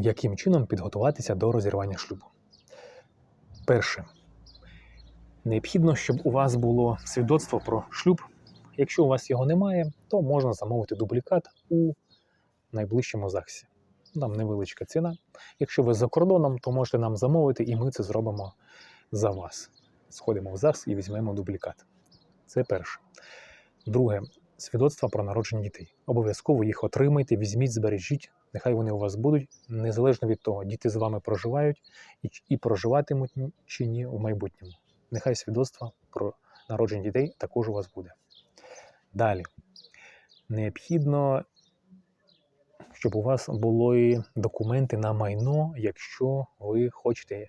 яким чином підготуватися до розірвання шлюбу. Перше. Необхідно, щоб у вас було свідоцтво про шлюб. Якщо у вас його немає, то можна замовити дублікат у найближчому ЗАГСі. Там невеличка ціна. Якщо ви за кордоном, то можете нам замовити, і ми це зробимо за вас. Сходимо в ЗАГС і візьмемо дублікат. Це перше. Друге, свідоцтва про народження дітей. Обов'язково їх отримайте, візьміть, збережіть. Нехай вони у вас будуть, незалежно від того, діти з вами проживають і, і проживатимуть чи ні в майбутньому. Нехай свідоцтво про народження дітей також у вас буде. Далі. Необхідно, щоб у вас були документи на майно, якщо ви хочете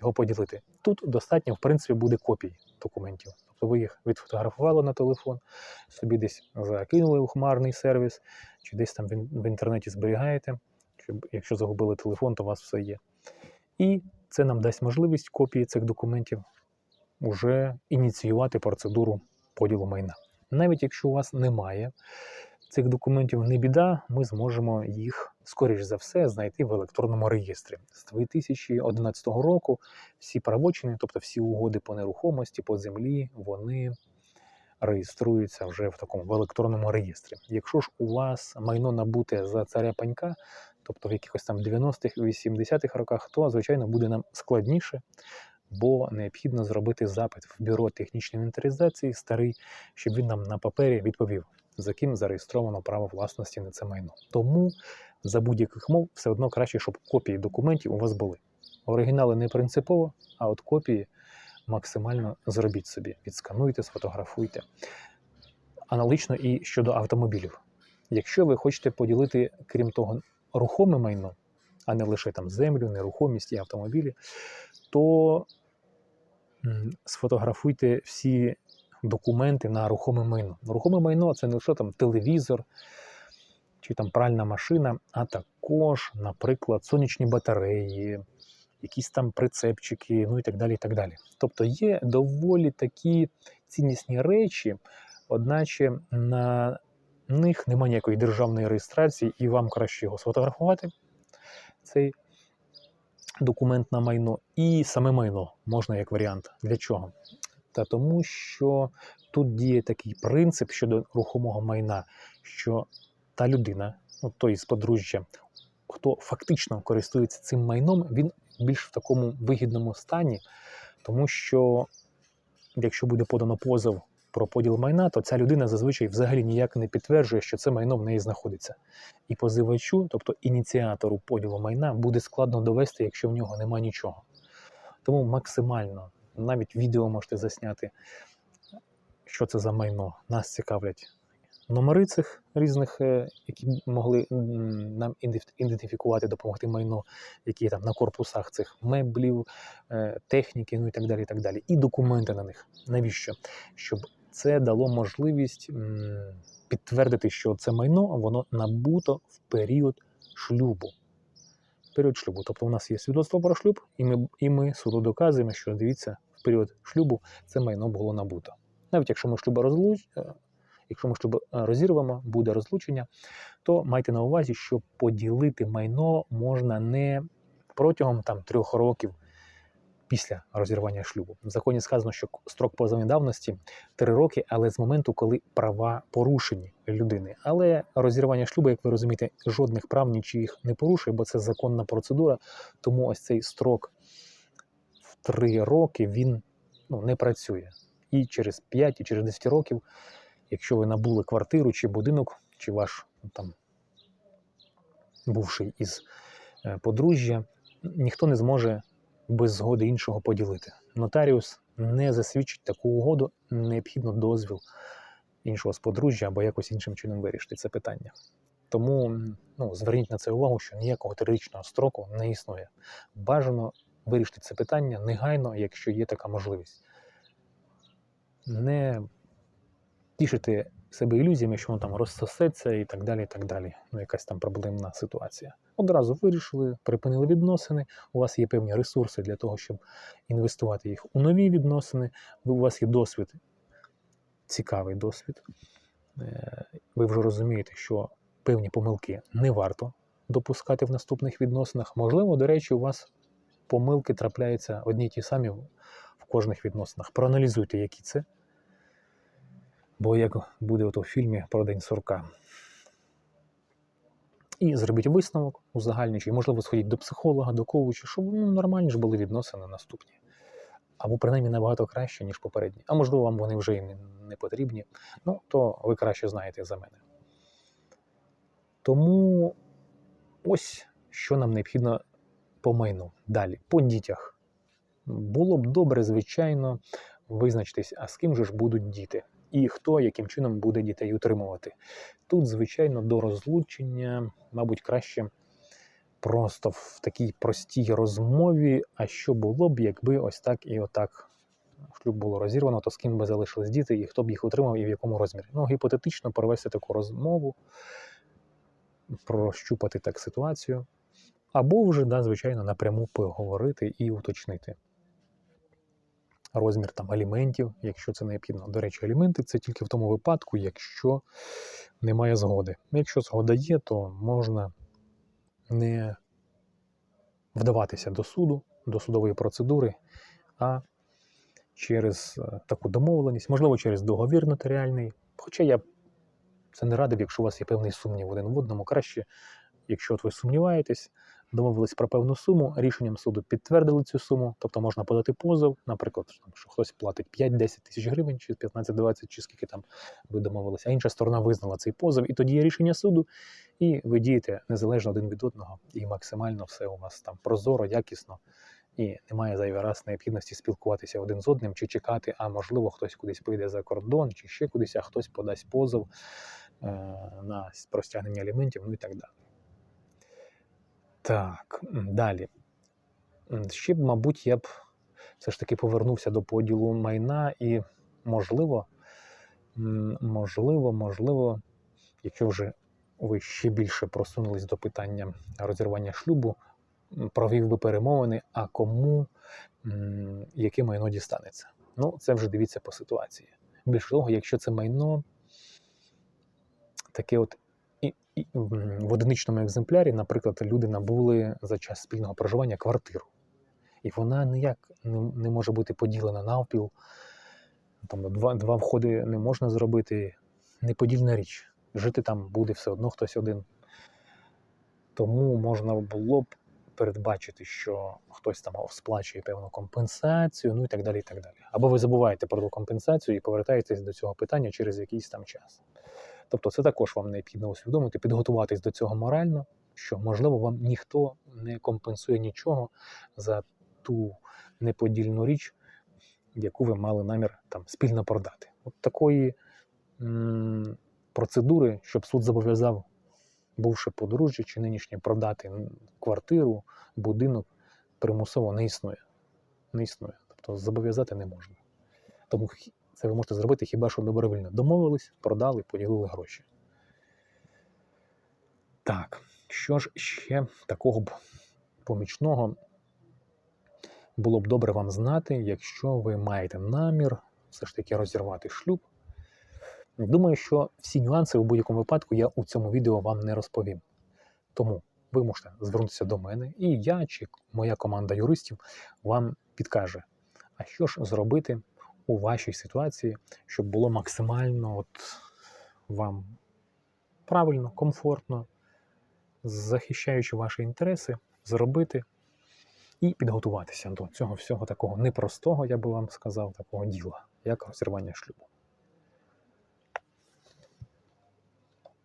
його поділити. Тут достатньо, в принципі, буде копій документів. Тобто ви їх відфотографували на телефон, собі десь закинули у хмарний сервіс, чи десь там в інтернеті зберігаєте, щоб якщо загубили телефон, то у вас все є. І це нам дасть можливість копії цих документів вже ініціювати процедуру поділу майна. Навіть якщо у вас немає цих документів, не біда, ми зможемо їх, скоріш за все, знайти в електронному реєстрі. З 2011 року всі правочини, тобто всі угоди по нерухомості, по землі, вони реєструються вже в такому в електронному реєстрі. Якщо ж у вас майно набуте за царя панька, тобто в якихось там 90-х, 80-х роках, то звичайно буде нам складніше, бо необхідно зробити запит в бюро технічної інвентаризації старий, щоб він нам на папері відповів, за ким зареєстровано право власності на це майно. Тому за будь-яких мов все одно краще, щоб копії документів у вас були. Оригінали не принципово, а от копії максимально зробіть собі. Відскануйте, сфотографуйте. Аналогічно і щодо автомобілів. Якщо ви хочете поділити, крім того, рухоме майно, а не лише там землю, нерухомість і автомобілі, то сфотографуйте всі документи на рухоме майно. Рухоме майно це не лише там телевізор чи там пральна машина, а також, наприклад, сонячні батареї, якісь там прицепчики, ну і так далі. і так далі. Тобто є доволі такі ціннісні речі, одначе на них немає ніякої державної реєстрації, і вам краще його сфотографувати, цей документ на майно, і саме майно можна як варіант. Для чого? Та тому, що тут діє такий принцип щодо рухомого майна, що та людина, ну, той з подружжя, хто фактично користується цим майном, він більш в такому вигідному стані, тому що якщо буде подано позов про поділ майна, то ця людина зазвичай взагалі ніяк не підтверджує, що це майно в неї знаходиться. І позивачу, тобто ініціатору поділу майна, буде складно довести, якщо в нього нема нічого. Тому максимально навіть відео можете засняти, що це за майно. Нас цікавлять номери цих різних, е, які могли нам ідентиф- ідентифікувати, допомогти майно, які там на корпусах цих меблів, е, техніки, ну і так далі. І так далі. І документи на них. Навіщо? Щоб це дало можливість підтвердити, що це майно воно набуто в період шлюбу. Період шлюбу. Тобто у нас є свідоцтво про шлюб, і ми, і ми суду доказуємо, що дивіться, в період шлюбу це майно було набуто. Навіть якщо ми шлюба розлуч, е, якщо ми шлюб е, розірвемо, буде розлучення, то майте на увазі, що поділити майно можна не протягом там трьох років після розірвання шлюбу. В законі сказано, що строк позовної давності три роки, але з моменту, коли права порушені людини. Але розірвання шлюбу, як ви розумієте, жодних прав нічиїх не порушує, бо це законна процедура. Тому ось цей строк в три роки він ну, не працює. І через 5, і через 10 років, якщо ви набули квартиру чи будинок, чи ваш ну, там бувший із е, подружжя, ніхто не зможе без згоди іншого поділити. Нотаріус не засвідчить таку угоду, необхідно дозвіл іншого з або якось іншим чином вирішити це питання. Тому ну, зверніть на це увагу, що ніякого трирічного строку не існує. Бажано вирішити це питання негайно, якщо є така можливість. Не тішити себе ілюзіями, що воно там розсосеться і так далі. і так далі. Ну, якась там проблемна ситуація. Одразу вирішили, припинили відносини. У вас є певні ресурси для того, щоб інвестувати їх у нові відносини. У вас є досвід, цікавий досвід. Ви вже розумієте, що певні помилки не варто допускати в наступних відносинах. Можливо, до речі, у вас помилки трапляються одні й ті самі в кожних відносинах. Проаналізуйте, які це. Бо як буде ото в фільмі про День сурка. І зробіть висновок узагальнюючи, можливо, сходіть до психолога, до коуча, щоб ну, нормальні ж були відносини наступні. Або принаймні набагато краще, ніж попередні. А можливо, вам вони вже і не потрібні. Ну, то ви краще знаєте за мене. Тому ось що нам необхідно по майну. Далі, по дітях. Було б добре, звичайно, визначитись, а з ким же ж будуть діти, і хто яким чином буде дітей утримувати. Тут, звичайно, до розлучення, мабуть, краще просто в такій простій розмові, а що було б, якби ось так і отак шлюб було розірвано, то з ким би залишились діти, і хто б їх утримав, і в якому розмірі. Ну, гіпотетично провести таку розмову, прощупати так ситуацію, або вже, да, звичайно, напряму поговорити і уточнити. Розмір там аліментів, якщо це необхідно. До речі, аліменти це тільки в тому випадку, якщо немає згоди. Якщо згода є, то можна не вдаватися до суду, до судової процедури, а через е, таку домовленість, можливо, через договір нотаріальний. Хоча я це не радив, якщо у вас є певний сумнів один в одному. Краще, якщо от ви сумніваєтесь, домовились про певну суму, рішенням суду підтвердили цю суму, тобто можна подати позов, наприклад, що хтось платить 5-10 тисяч гривень, чи 15-20, чи скільки там ви домовилися, а інша сторона визнала цей позов, і тоді є рішення суду, і ви дієте незалежно один від одного, і максимально все у вас там прозоро, якісно, і немає зайвий раз необхідності спілкуватися один з одним, чи чекати, а можливо, хтось кудись поїде за кордон, чи ще кудись, а хтось подасть позов е, на простягнення аліментів, ну і так далі. Так, далі. Ще б, мабуть, я б все ж таки повернувся до поділу майна і, можливо, можливо, можливо, якщо вже ви ще більше просунулись до питання розірвання шлюбу, провів би перемовини, а кому яке майно дістанеться. Ну, це вже дивіться по ситуації. Більше того, якщо це майно таке от в одиничному екземплярі, наприклад, люди набули за час спільного проживання квартиру. І вона ніяк не, може бути поділена навпіл. Там два, два входи не можна зробити. Неподільна річ. Жити там буде все одно хтось один. Тому можна було б передбачити, що хтось там сплачує певну компенсацію, ну і так далі. і так далі. Або ви забуваєте про ту компенсацію і повертаєтесь до цього питання через якийсь там час. Тобто це також вам необхідно усвідомити, підготуватись до цього морально, що, можливо, вам ніхто не компенсує нічого за ту неподільну річ, яку ви мали намір там спільно продати. От такої м- процедури, щоб суд зобов'язав, бувши подружжя чи нинішнє, продати квартиру, будинок, примусово не існує. Не існує. Тобто зобов'язати не можна. Тому це ви можете зробити хіба що добровільно. Домовились, продали, поділили гроші. Так, що ж ще такого б помічного було б добре вам знати, якщо ви маєте намір все ж таки розірвати шлюб. Думаю, що всі нюанси у будь-якому випадку я у цьому відео вам не розповім. Тому ви можете звернутися до мене, і я чи моя команда юристів вам підкаже, а що ж зробити у вашій ситуації, щоб було максимально от вам правильно, комфортно, захищаючи ваші інтереси, зробити і підготуватися до цього всього такого непростого, я би вам сказав, такого діла, як розірвання шлюбу.